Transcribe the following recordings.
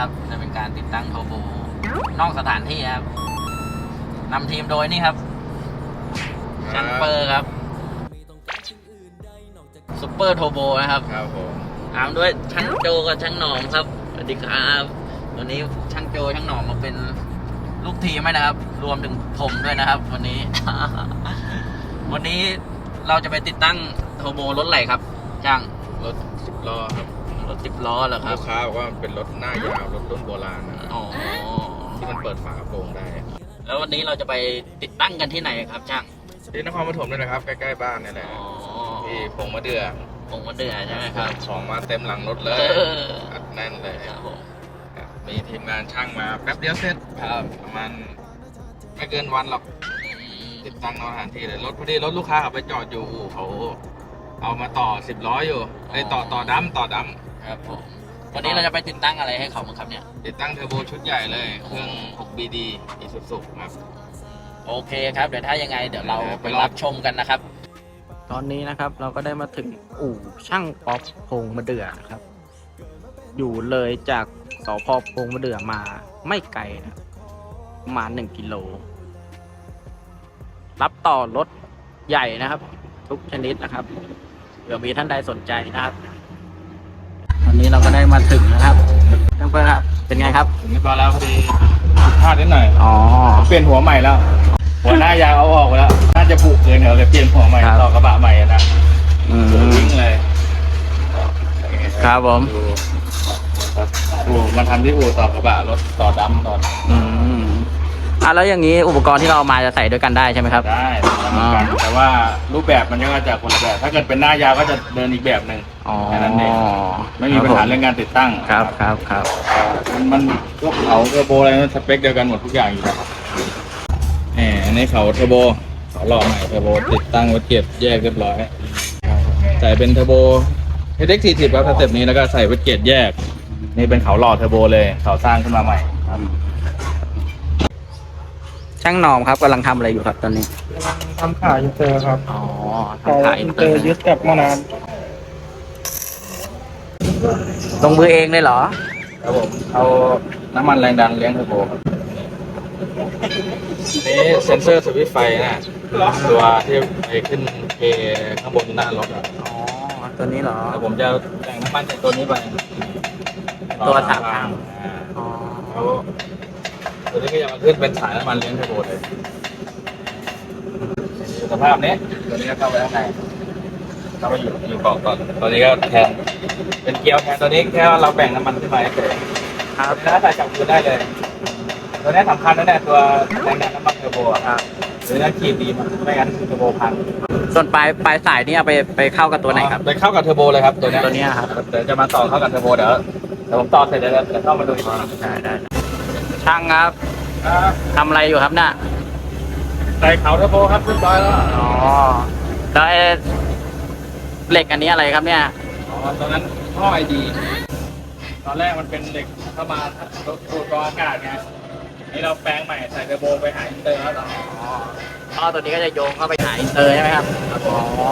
นะครับจะเป็นการติดตั้งเทอร์โบนอกสถานที่ครับนำทีมโดยนี่ครับช่างเปอร์ครับซุปเปอร์โทโบนะครับครับผมตามด้วยช่างโจกับช่างหนอมครับสวัสดีครับวันนี้ช่างโจช่างหนอมมาเป็นลูกทีมให้นะครับ รวมถึงผมด้วยนะครับ วันนี้ วันนี้เราจะไปติดตั้งโทโบรถไหลครับช่างรถสิบล้อครับ รถสิบล้อเหรอครัลูบ กค้าบอกว่าเป็นรถหน้ายาวรถรุ่นโบราณนะครับอ๋อ ที่มันเปิดฝากระโปรงได้แล้ววันนี้เราจะไปติดตั้งกันที่ไหนครับช่าง ที่นครปฐมนี่แหละครับใกล้ๆบ้านนี่แหละอ๋อที่พงมะเดือผมมาเดือใช่ไหมครับของมาเต็มหลังรถเลเอยออัดแน่นเลยครับผมครับมีทีมงานช่างมาแป๊บเดียวเสร็จครับประมาณไม่เกินวันหรอกอืมติดตั้งนอกสถานที่เลยรถพอดีรถลูกค้าเขาไปจอดอยู่อู่เขาเอามาต่อสิบล้ออยู่ไอ้ยต่อต่อดัมต่อดัม ครับผมวันนี้เราจะไปติดตั้งอะไรให้เขาบ้างครับเนี่ย ติดตั้งเทอร์โบชุดใหญ่เลยเครื่อง 6BD อีสุสุครับโอเคครับ เดี๋ยวถ้ายังไงเดี๋ยวเราไปรับชมกันนะครับ ตอนนี้นะครับเราก็ได้มาถึงอู่ช่างป๊อปพงมะเดื่อนะครับ อยู่เลยจากสพพงมะเดื่อมาไม่ไกลนะครับประมาณหนึ่งกิโล รับต่อรถใหญ่นะครับ ทุกชนิดนะครับเผื่อมีท่านใดสนใจนะครับ ตอนนี้เราก็ได้มาถึงนะครับท่านเพื่อนครับ เป็นไงครับ ถึงเรียบร้อยแล้วพอดีผิดพลาดนิดหน่อย อ๋อ เปลี่ยนหัวใหม่แล้ว หัวหน้ายางเอาออกไปแล้ว น่าจะผูกเกินเดี๋ยวเลยเปลี่ยนหัวใหม่ครับ ต่อกระบะใหม่อะนะอืมวิ่งเลยครับผม ดูครับอู่มาทำที่อู่ต่อกระบะรถต่อดำต่ออืม อะแล้วอย่างนี้อุปกรณ์ที่เราเอามาจะใส่ด้วยกันได้ใช่ไหมครับ ได้ทำเหมือนกันแต่ว่ารูปแบบมันก็จะคนละแบบ ถ้าเกิดเป็นหน้ายาวก็จะเดินอีกแบบหนึ่งอ๋อแค่นั้นเองไม่มีปัญหาเรื่องการติดตั้งครับครับครับมันมันพวกเขาเทอร์โบอะไรมันสเปคเดียวกันหมดทุกอย่างอยู่แล้วแหมอันนี้เขาเทอร์โบเขาหล่อใหม่เทอร์โบติดตั้งไว้เก็บแยกเรียบร้อยใส่เป็นเทอร์โบ HX 40 ครับสเต็ปนี้แล้วก็ใส่ไว้เกตแยก นี่เป็นเขาหล่อเทอร์โบเลยเขาสร้างขึ้นมาใหม่ครับ ช่างหนอมครับกำลังทำอะไรอยู่ครับตอนนี้ทำขายอินเตอร์ครับอ๋อเขาทำขายอิอินนเตเตออร์ร์ยึดกับมานานลงมือเองเลยเหรอครับผมเอาน้ำมันแรงดันเลี้ยงเทอร์โบครับนี่เซ็นเซอร์สวิตช์ไฟนะตัวที่ไปขึ้นเคข้างบนหน้ารถอะอ๋อตัวนี้เหรอแล้วผมจะแต่งน้ำมันจากตัวนี้ไปตัวสามทางอ่าอ๋อแล้ว ตัวนี้ก็จะมาขึ้นเป็นสายน้ำมันเลี้ยงเทอร์โบเลยสภาพนี้ตัวนี้ก็เข้าไปข้างในเข้าไปอยู่อยู่เกาะก่อนตัวนี้ก็แทนเป็นเกียวแทนตัวนี้แค่ว่าเราแบ่งน้ำมันขึ้นมาเฉยครับแล้วใส่จับมือได้เลย ตัวนี้สำคัญนะเนี่ยตัวแรงดันน้ำมันเทอร์โบอะครับรือถ้าขีดดีมันไม่งั้นเทอร์โบพังส่วนปลายปลายสายนี่เอาไปไปเข้ากับตัวไหนครับไปเข้ากับเทอร์โบเลยครับตัวเนี้ยตัวเนี้ยครับเดี๋ยวจะมาต่อเข้ากับเทอร์โบเดี๋ยวเดี๋ยวผมต่อเสร็จเดี๋ยวจะเข้ามาดูอีกทีได้ได้ ช่างครับอ่าทำอะไรอยู่ครับเนี่ยใส่เขาเทอร์โบครับเรียบร้อยแล้วอ๋อแล้วไอ้เหล็กอันนี้อะไรครับเนี่ย อ๋อตอนนั้นท่อไอดี ตอนแรกมันเป็นเหล็กเข้ามาดูดกรองอากาศไงนี่เราแปลงใหม่ใส่เทอร์โบไปหาอินเตอร์แล้วต่อท่อตัวนี้ก็จะโยงเข้าไปหาอินเตอร์ใช่ไหมครับอ๋อ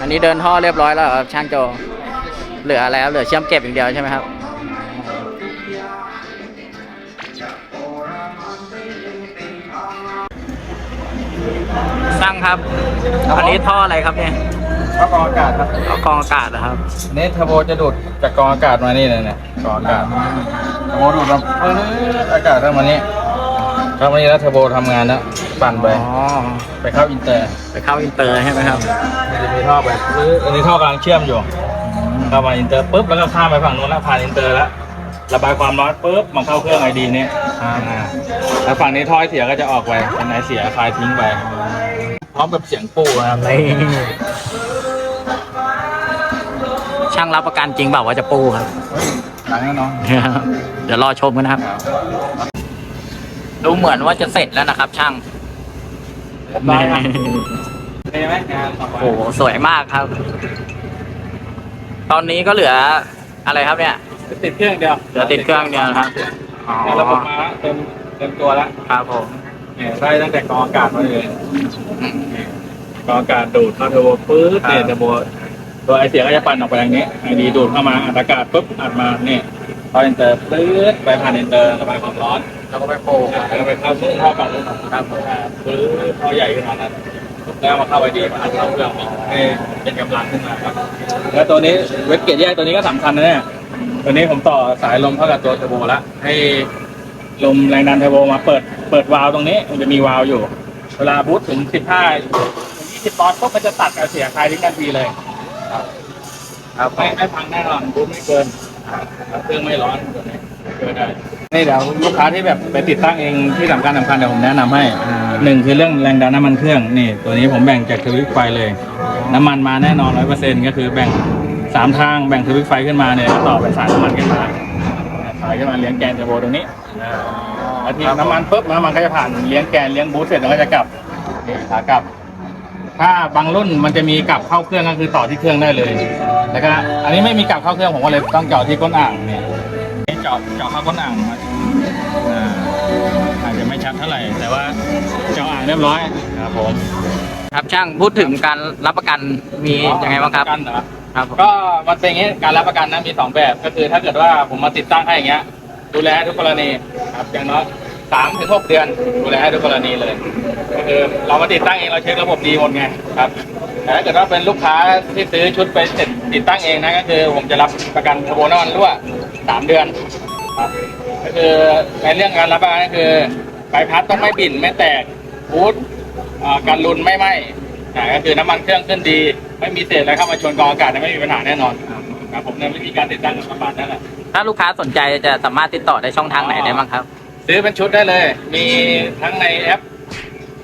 อันนี้เดินท่อเรียบร้อยแล้วเหรอครับช่างโจ เหลืออะไรครับเหลือเชื่อมเก็บอย่างเดียวใช่ไหมครับช่างครับอันนี้ท่ออะไรครับเนี่ยเข้ากรองอากาศครับเอากรองอากาศเหรอครับอันนี้เทอร์โบจะดูดจากกรองอากาศมานี่เลยเนี่ยกรองอากาศเทอร์โบดูดมาปื๊ดอากาศเข้ามานี่เข้ามานี่แล้วเทอร์โบทำงานแล้วปั่นไปอ๋อไปเข้าอินเตอร์ ไปเข้าอินเตอร์ใช่ไหมครับมันจะมีท่อไปปื๊ดอันนี้ท่อกำลังเชื่อมอยู่ เข้ามาอินเตอร์ปุ๊บแล้วก็ข้ามไปฝั่งนู้นแล้วผ่านอินเตอร์แล้วระบายความร้อนปุ๊บมันเข้าเครื่องไอดีนี้อ่าแล้วฝั่งนี้ท่อไอเสียก็จะออกไปเป็นไอเสียคลายทิ้งไปพร้อมกับเสียงปูนะครับนี่ช่างรับประกันจริงเปล่าว่าจะปูครับหลังแน่นอนเดี๋ยวรอชมกันนะครับ ดูเหมือนว่าจะเสร็จแล้วนะครับ ช่างได้ครับเห็นไหมงานต่อไปโอ้โหสวยมากครับ ตอนนี้ก็เหลืออะไรครับเนี่ย ติดเครื่องเดียวเหลือติดเครื่องเดียวนะครับอ๋อเนี่ยระบบมาเต็มเต็มตัวแล้วครับผมเนี่ยได้ตั้งแต่กรองอากาศมาเลยอืมกรองอากาศดูดเข้าเทอร์โบปื๊ดครับเนี่ยเทอร์โบตัวไอเสียก็จะปั่นออกไปทางนี้ไอดีดูดเข้ามาอัดอากาศปุ๊บอัดมาเนี่ยพออินเตอร์ปื๊ดไปผ่านอินเตอร์ระบายความร้อน แล้วก็ไปปูแล้วก็ไปเข้าซึ่งท่อปั่นครับปื๊ดท่อใหญ่ขึ้นมานั้น แล้วมาเข้าไอดีมาอัดเข้าเครื่องให้เป็นกำลังขึ้นมาครับ แล้วตัวนี้เวทเกตแยกตัวนี้ก็สำคัญนะเนี่ยตัวนี้ผมต่อสายลมเข้ากับตัวเทอร์โบแล้วให้ลมแรงดันเทอร์โบมาเปิดเปิดวาล์วตรงนี้มันจะมีวาล์วอยู่ เวลาบูทถึง15ถึง20ปอนด์ปุ๊บมันจะตัดกับเสียคลายทิ้งทันทีเลยครับผไม่มไม่พังแน่นอนบูทไม่เกินครับเครื่องไม่ร้อนตัวนี้เกิ นได้นี่เดี๋ยวลูกค้าที่แบบไปติดตั้งเองที่สำคัญสำคัญเดี๋ยวผมแนะนำให้หนึ่งคือเรื่องแรงดันน้ำมันเครื่องนี่ ตัวนี้ผมแบ่งจากทวิกไฟเลย น้ำมันมาแน่นอนร้อยเปอร์เซ็นต์ก็คือแบ่งสามทางแบ่งทวิกไฟขึ้นมาเนี่ยต่อไปสายน้ำมันขึ้นมาสายขึ้นมาเลี้ยงแกนเทอร์โบตรงนี้แล้วทีน้ำมันปุ๊บน้ำมันก็จะผ่านเลี้ยงแกนเลี้ยงบูทเสร็จแล้วก็จะกลับขากลับ ถ้าบางรุ่นมันจะมีกลับเข้าเครื่องก็คือต่อที่เครื่องได้เลย แล้วก็อันนี้ไม่มีกลับเข้าเครื่องผมก็เลยต้องเจาะที่ก้นอ่างเนี่ยาะเจาะเข้าก้นอ่างมาอ่าอาจจะไม่ชัดเท่าไหร่ แต่ว่าเจาะอ่างเรียบร้อยครับผมครับช่างพูดถึงการรับประกันมียังไงบ้างครับ ปะกันเหรอ ครับผมก็มันเป็นอย่างนี้การรับประกันนะมีสองแบบก็คือถ้าเกิดว่าผมมาติดตั้งให้อย่างเงี้ย ดูแลทุกกรณีครับอย่างน้อยสามถึงหกเดือนดูแลให้ทุกกรณีเลย ก็คือเรามาติดตั้งเองเราเช็คระบบดีหมดไงครับแต่ถ้าเกิดว่าเป็นลูกค้าที่ซื้อชุดไปเสร็จ ติดตั้งเองนะก็คือผมจะรับประกันเทอร์โบน้ำมันรั่วสามเดือนครับก็คือในเรื่องการรับประกันก็คือใบพัดต้องไม่บิ่นไม่แตกบูทเอ่อการลุนไม่ไหม้อ่าก็คือน้ำมันเครื่องขึ้นดี ไม่มีเศษอะไรเข้ามาชนกรองอากาศไม่มีปัญหาแน่นอนครับผมในวิธีการติดตั้งประมาณนั้นแหละถ้าลูกค้าสนใจจะสามารถติดต่อได้ช่องทางไหนได้บ้างครับ ซื้อเป็นชุดได้เลย มีทั้งในแอป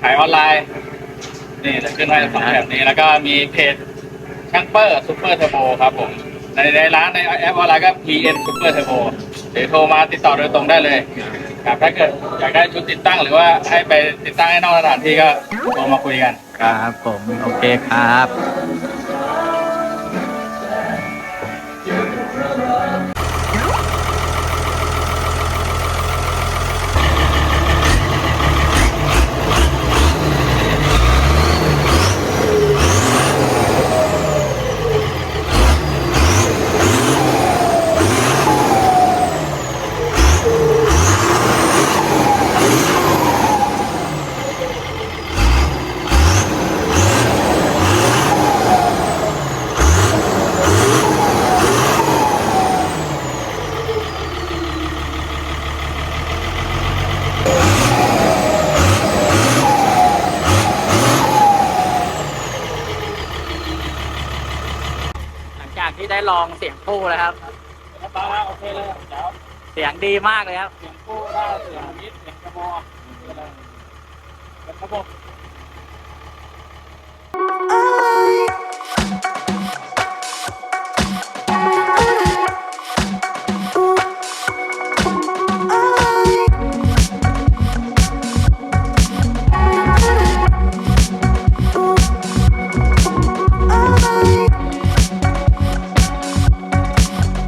ขายออนไลน์นี่จะขึ้นไว้สองแบบนี้แล้วก็มีเพจ แคมเปอร์ซูเปอร์เทอร์โบครับผม ในในร้านในแอปออนไลน์ก็ PN Super Turbo หรือโทรมาติดต่อโดยตรงได้เลยครับถ้าเกิดอยากได้ชุดติดตั้งหรือว่าให้ไปติดตั้งให้นอกสถานที่ก็โทรมาคุยกัน ครับผม โอเคครับ ลองเสียงคู่แล้วครับโอเคเลยเดี๋เสียงดีมากเลยครับ เสียงคู่ได้เสียงมิดเสียงกระบอกเป็นระบบ